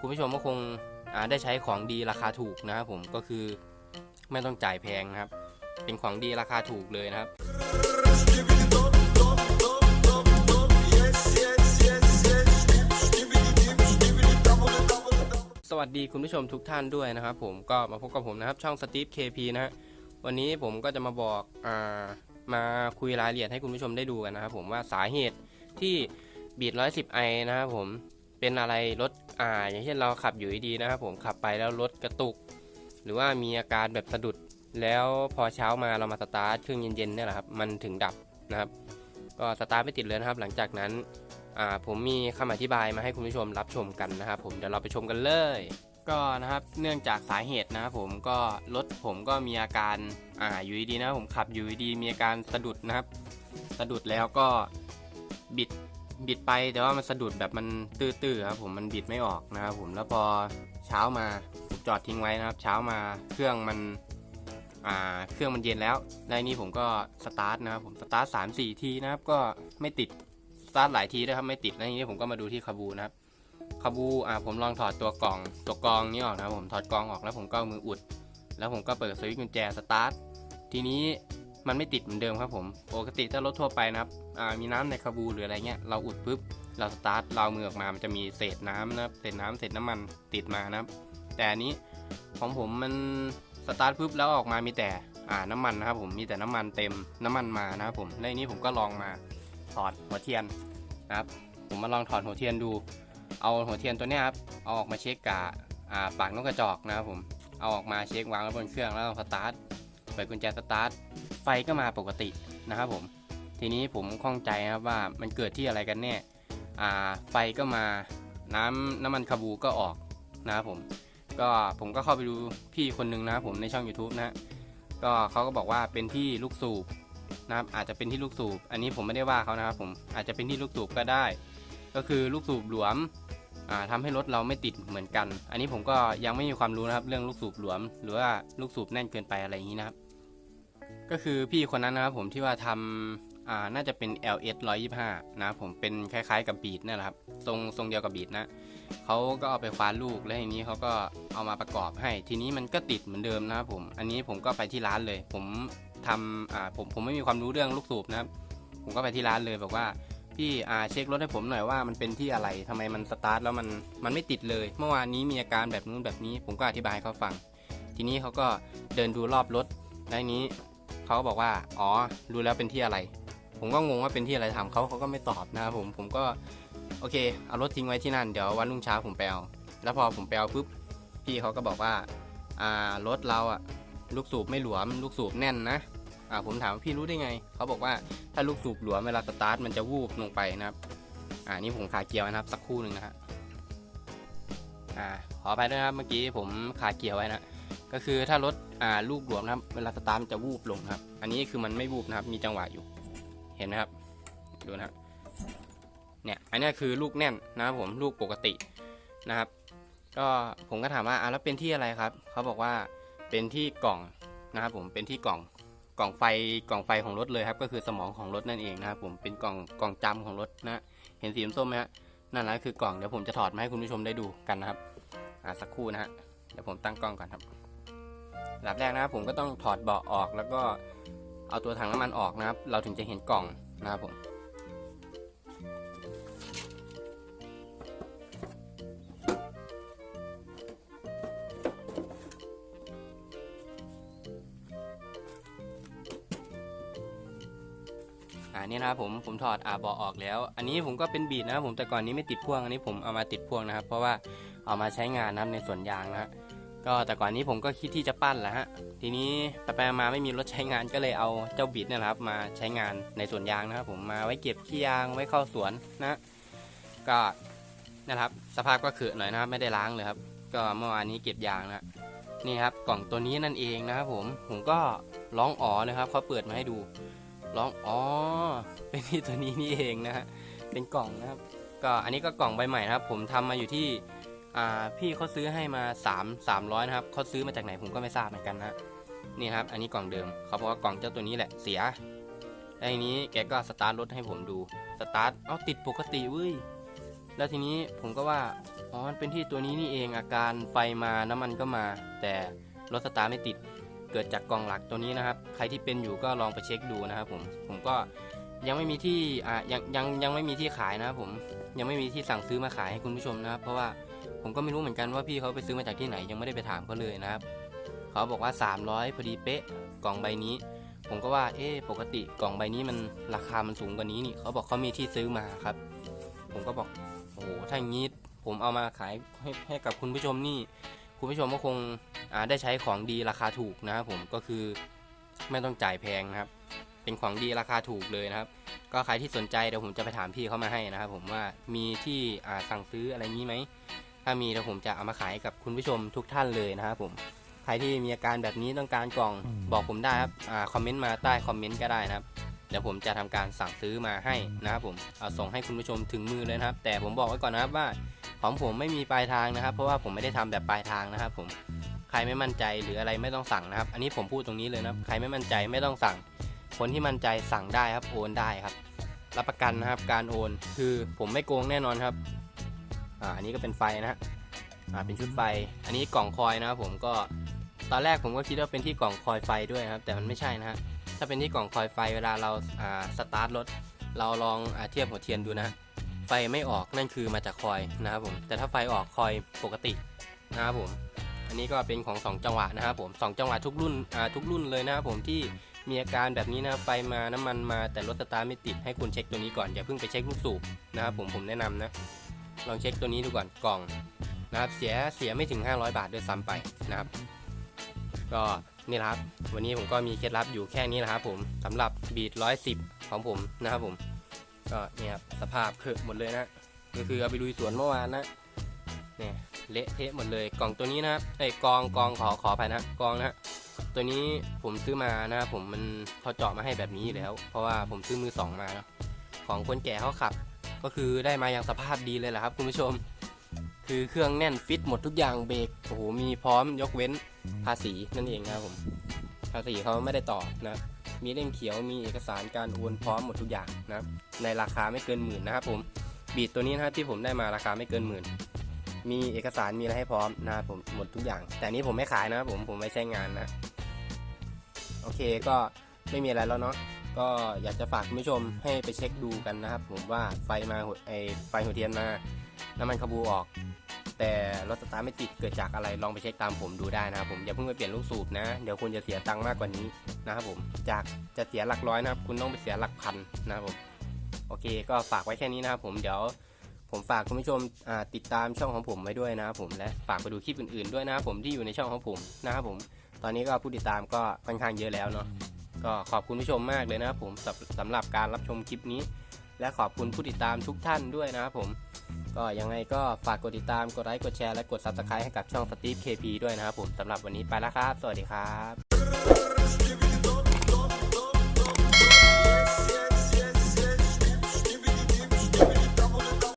คุณผู้ชมก็คงได้ใช้ของดีราคาถูกนะครับผมก็คือไม่ต้องจ่ายแพงนะครับ เป็นของดีราคาถูกเลยนะครับสวัสดีคุณผู้ชมทุกท่านด้วยนะครับ ผมก็มาพบกับผมนะครับ ช่องสตีฟเคพีนะฮะวันนี้ผมก็จะมาบอกอ่ามาคุยรายละเอียดให้คุณผู้ชมได้ดูกันนะครับผมว่าสาเหตุที่บีด110ไอนะครับผม เป็นอะไรรถอ่าอย่างเช่นเราขับอยู่ดีๆนะครับผมขับไปแล้วรถกระตุก หรือว่ามีอาการแบบสะดุด แล้วพอเช้ามาเรามาสตาร์ทเครื่องเย็นๆเนี่ยแหละครับมันถึงดับนะครับก็สตาร์ทไม่ติดเลยนะครับ หลังจากนั้นอ่าผมมีคำอธิบายมาให้คุณผู้ชมรับชมกันนะครับผมเดี๋ยวเราไปชมกันเลย ก็นะครับเนื่องจากสาเหตุนะครับผมก็รถผมก็มีอาการอ่าอยู่ดีๆนะผมขับอยู่ดีๆมีอาการสะดุดนะครับ สะดุดแล้วก็บิด บิดไปแต่ว่ามันสะดุดแบบมันตื้อๆครับผมมันบิดไม่ออกนะครับผมแล้วพอเช้ามาผมจอดทิ้งไว้นะครับ เช้ามาเครื่องมันอ่าเครื่องมันเย็นแล้วในนี้ผมก็สตาร์ทนะครับผมสตาร์ทสามสี่ทีนะครับก็ไม่ติดสตาร์ทหลายทีด้วยครับไม่ติดแล้วทีนี้ผมก็มาดูที่คาบูนะครับคาบูอ่าผมลองถอดตัวกล่องตัวกรองนี้ออกนะครับผมถอดกรองออกแล้วผมก็มืออุด แล้วผมก็เปิดสวิตช์กุญแจสตาร์ททีนี้ มันไม่ติดเหมือนเดิมครับผม ปกติถ้ารถทั่วไปนะครับมีน้ำในคาบูหรืออะไรเงี้ย เราอุดปุ๊บ เราสตาร์ทเรามือออกมา มันจะมีเศษน้ำนะครับ เศษน้ำเศษน้ำมันติดมานะครับ แต่อันนี้ของผมมันสตาร์ทปุ๊บแล้วออกมามีแต่อ่าน้ำมันนะครับผม มีแต่น้ำมันเต็มน้ำมันมานะครับผมแล้วทีนี้ผมก็ลองมาถอดหัวเทียนนะครับ ผมมาลองถอดหัวเทียนดู เอาหัวเทียนตัวนี้ครับ เอาออกมาเช็คกาอ่าปากนกกระจอกนะครับผม เอาออกมาเช็ควางไว้บนเครื่องแล้วสตาร์ท ปิดกุญแจสตาร์ทไฟก็มาปกตินะครับผมทีนี้ผมข้องใจนะครับว่ามันเกิดที่อะไรกันแน่อ่าไฟก็มาน้ำน้ำมันคาบูก็ออกนะครับผมก็ผมก็เข้าไปดูพี่คนหนึ่งนะครับผมในช่อง YouTube นะก็เขาก็บอกว่าเป็นที่ลูกสูบนะครับอาจจะเป็นที่ลูกสูบ อันนี้ผมไม่ได้ว่าเขานะครับผมอาจจะเป็นที่ลูกสูบก็ได้ ก็คือลูกสูบหลวมอ่าทำให้รถเราไม่ติดเหมือนกัน อันนี้ผมก็ยังไม่มีความรู้นะครับ เรื่องลูกสูบหลวม หรือว่าลูกสูบแน่นเกินไปอะไรอย่างนี้นะครับ ก็คือพี่คนนั้นนะครับผมที่ว่าทำอ่าน่าจะเป็น LS 125 นะครับผมเป็นคล้ายๆกับบีดนั่แหละครับทรงทรงเดียวกับบีดนะเขาก็เอาไปคว้านลูกแล้วทีนี้เขาก็เอามาประกอบให้ ทีนี้มันก็ติดเหมือนเดิมนะครับผม อันนี้ผมก็ไปที่ร้านเลย ผมทำอ่าผมผมไม่มีความรู้เรื่องลูกสูบนะครับ ผมก็ไปที่ร้านเลยบอกว่าพี่อ่าเช็ครถให้ผมหน่อยว่ามันเป็นที่อะไรทำไมมันสตาร์ทแล้วมันมันไม่ติดเลย เมื่อวานนี้มีอาการแบบนู้นแบบนี้ ผมก็อธิบายให้เขาฟัง ทีนี้เขาก็เดินดูรอบรถแล้วนี้ เขาก็บอกว่า อ๋อ รู้แล้วเป็นที่อะไร ผมก็งงว่าเป็นที่อะไรถามเขาเขาก็ไม่ตอบนะครับผม ผมก็โอเค เอารถทิ้งไว้ที่นั่น เดี๋ยววันรุ่งเช้าผมไปเอา แล้วพอผมไปเอาปุ๊บ พี่เขาก็บอกว่า อ่า รถเราอะลูกสูบไม่หลวม ลูกสูบแน่นนะ อ่า ผมถามว่าพี่รู้ได้ไง เขาบอกว่า ถ้าลูกสูบหลวมเวลาสตาร์ทมันจะวูบลงไปนะครับ อ่า นี่ผมขาเกียวนะครับ สักครู่หนึ่งนะฮะ อ่า ขอไปด้วยนะครับ เมื่อกี้ผมขาเกียร์ไว้นะ ก็คือถ้ารถ อ่าลูกหลวมนะครับ เวลาสตาร์ทมันจะวูบลงครับ อันนี้คือมันไม่วูบนะครับ มีจังหวะอยู่ เห็นไหมครับ ดูนะครับ เนี่ย อันนี้คือลูกแน่นนะครับผม ลูกปกตินะครับ ก็ผมก็ถามว่าอ่าแล้วเป็นที่อะไรครับ เขาบอกว่าเป็นที่กล่องนะครับผม เป็นที่กล่องกล่องไฟกล่องไฟของรถเลยครับ ก็คือสมองของรถนั่นเองนะครับผมเป็นกล่องกล่องจำของรถนะ เห็นสีส้มไหมฮะนั่นแหละคือกล่องเดี๋ยวผมจะถอดมาให้คุณผู้ชมได้ดูกันนะครับอ่าสักครู่นะฮะเดี๋ยวผมตั้งกล้องก่อนครับ อันดับแรกนะครับผมก็ต้องถอดเบาะออกแล้วก็เอาตัวถังน้ำมันออกนะครับ เราถึงจะเห็นกล่องนะครับผมอ่านี่นะครับผมผมถอดอาเบาะออกแล้ว อันนี้ผมก็เป็นบีดนะครับผมแต่ก่อนนี้ไม่ติดพ่วงอันนี้ผมเอามาติดพ่วงนะครับ เพราะว่าเอามาใช้งานนะครับในสวนยางนะฮะ ก็แต่ก่อนนี้ผมก็คิดที่จะปั้นแหละฮะ ทีนี้ไปไปมาไม่มีรถใช้งานก็เลยเอาเจ้าบีดเนี่ยนะครับมาใช้งานในสวนยางนะครับผมมาไว้เก็บขี้ยางไว้เข้าสวนนะ ก็นะครับสภาพก็คือหน่อยนะครับไม่ได้ล้างเลยครับ ก็เมื่อวานนี้เก็บยางนะนี่ครับกล่องตัวนี้นั่นเองนะครับผมผมก็ร้องอ๋อเลยครับเขาเปิดมาให้ดูร้องอ๋อเป็นที่ตัวนี้นี่เองนะฮะเป็นกล่องนะครับ ก็อันนี้ก็กล่องใบใหม่นะครับ ผมทำมาอยู่ที่ พี่เขาซื้อให้มา 3 300นะครับเขาซื้อมาจากไหนผมก็ไม่ทราบเหมือนกันนะนี่ครับ อันนี้กล่องเดิมเขาบอกว่ากล่องเจ้าตัวนี้แหละเสียแล้วทีนี้แกก็สตาร์ทรถให้ผมดูสตาร์ทเอ้าติดปกติเว้ยแล้วทีนี้ผมก็ว่าอ๋อมันเป็นที่ตัวนี้นี่เองอาการไฟมาน้ำมันก็มา แต่รถสตาร์ทไม่ติดเกิดจากกล่องหลักตัวนี้นะครับ ใครที่เป็นอยู่ก็ลองไปเช็คดูนะครับผมผมก็ยังไม่มีที่อ่ายังยังยังไม่มีที่ขายนะครับผมยังไม่มีที่สั่งซื้อมาขายให้คุณผู้ชมนะครับ เพราะว่า ผมก็ไม่รู้เหมือนกันว่าพี่เขาไปซื้อมาจากที่ไหนยังไม่ได้ไปถามเขาเลยนะครับ เขาบอกว่า 300 พอดีเป๊ะกล่องใบนี้ ผมก็ว่าเอ๊ะปกติกล่องใบนี้มันราคามันสูงกว่านี้นี่เขาบอกเขามีที่ซื้อมาครับ ผมก็บอกโอ้โหถ้าอย่างนี้ผมเอามาขายให้ให้กับคุณผู้ชมนี่คุณผู้ชมก็คงได้ใช้ของดีราคาถูกนะครับผมก็คือไม่ต้องจ่ายแพงนะครับ เป็นของดีราคาถูกเลยนะครับ ก็ใครที่สนใจเดี๋ยวผมจะไปถามพี่เขามาให้นะครับ ผมว่ามีที่สั่งซื้ออะไรนี้ไหม ถ้ามีเดี๋ยวผมจะเอามาขายให้กับคุณผู้ชมทุกท่านเลยนะครับผมใครที่มีอาการแบบนี้ต้องการกล่องบอกผมได้ครับอ่าคอมเมนต์มาใต้คอมเมนต์ก็ได้นะครับเดี๋ยวผมจะทำการสั่งซื้อมาให้นะครับผมเอาส่งให้คุณผู้ชมถึงมือเลยนะครับ แต่ผมบอกไว้ก่อนนะครับว่าของผมไม่มีปลายทางนะครับ เพราะว่าผมไม่ได้ทำแบบปลายทางนะครับ ผมใครไม่มั่นใจหรืออะไรไม่ต้องสั่งนะครับ อันนี้ผมพูดตรงนี้เลยนะครับใครไม่มั่นใจไม่ต้องสั่ง คนที่มั่นใจสั่งได้ครับโอนได้ครับ รับประกันนะครับการโอนคือผมไม่โกงแน่นอนครับ อ่าอันนี้ก็เป็นไฟนะฮะอ่าเป็นชุดไฟ อันนี้กล่องคอยนะครับผมก็ตอนแรกผมก็คิดว่าเป็นที่กล่องคอยไฟด้วยนะครับ แต่มันไม่ใช่นะฮะถ้าเป็นที่กล่องคอยไฟเวลาเราอ่าสตาร์ทรถเราลองอเทียบหัวเทียนดูนะ ไฟไม่ออกนั่นคือมาจากคอยนะครับผมแต่ถ้าไฟออกคอยปกตินะครับผมอันนี้ก็เป็นของ 2 จังหวะนะครับผมสองจังหวะทุกรุ่นทุกรุ่นเลยนะครับผมที่มีอาการแบบนี้นะไฟมาน้ำมันมาแต่รถสตาร์ทไม่ติดให้คุณเช็คตัวนี้ก่อนอย่าเพิ่งไปเช็คลูกสูบนะครับผมผมแนะนำนะ ลองเช็คตัวนี้ดูก่อนกล่องนะครับเสียเสียไม่ถึง 500 บาทด้วยซ้ำไปนะครับ ก็นี่ครับ วันนี้ผมก็มีเคล็ดลับอยู่แค่นี้แหละครับผมสำหรับบีด110 ของผมนะครับผม ก็เนี่ยครับสภาพเคือหมดเลยนะ ก็คือเอาไปลุยสวนเมื่อวานนะเนี่ยเละเทะหมดเลยกล่องตัวนี้นะครับไอ้กองกองขอขอไปนะกองนะตัวนี้ผมซื้อมานะครับผมมันเขาเจาะมาให้แบบนี้อยู่แล้ว เพราะว่าผมซื้อมือสองมานะของคนแก่เขาขับ ก็คือได้มาอย่างสภาพดีเลยแหละครับคุณผู้ชม คือเครื่องแน่นฟิตหมดทุกอย่างเบรกโอ้โหมีพร้อมยกเว้นภาษีนั่นเองนะครับผมภาษีเขาไม่ได้ต่อนะมีเล่มเขียวมีเอกสารการโอนพร้อมหมดทุกอย่างนะในราคาไม่เกินหมื่นนะครับผมบีดตัวนี้นะครับที่ผมได้มาราคาไม่เกินหมื่นมีเอกสารมีอะไรให้พร้อมนะครับผมหมดทุกอย่าง แต่นนี้ผมไม่ขายนะครับผมผมไม่ใช้งานนะ โอเคก็ไม่มีอะไรแล้วเนาะ ก็อยากจะฝากคุณผู้ชมให้ไปเช็คดูกันนะครับ ผมว่าไฟมาหัวไอไฟหัวเทียนมาน้ำมันคาบูออก แต่รถสตาร์ไม่ติดเกิดจากอะไรลองไปเช็คตามผมดูได้นะครับผมอย่าเพิ่งไปเปลี่ยนลูกสูบนะ เดี๋ยวคุณจะเสียตังค์มากกว่านี้นะครับผมจากจะเสียหลักร้อยนะครับ คุณต้องไปเสียหลักพันนะครับผมโอเค ก็ฝากไว้แค่นี้นะครับผมเดี๋ยวผมฝากคุณผู้ชมติดตามช่องของผมไว้ด้วยนะครับผมและฝากไปดูคลิปอื่นๆด้วยนะครับผมที่อยู่ในช่องของผมนะครับผม ตอนนี้ก็ผู้ติดตามก็ค่อนข้างเยอะแล้วเนาะ ก็ขอบคุณผู้ชมมากเลยนะครับผมสำหรับการรับชมคลิปนี้ และขอบคุณผู้ติดตามทุกท่านด้วยนะครับผม ก็ยังไงก็ฝากกดติดตาม กดไลค์ กดแชร์ และกด Subscribe ให้กับช่องสตีฟเคพีด้วยนะครับผมสำหรับวันนี้ไปแล้วครับ สวัสดีครับ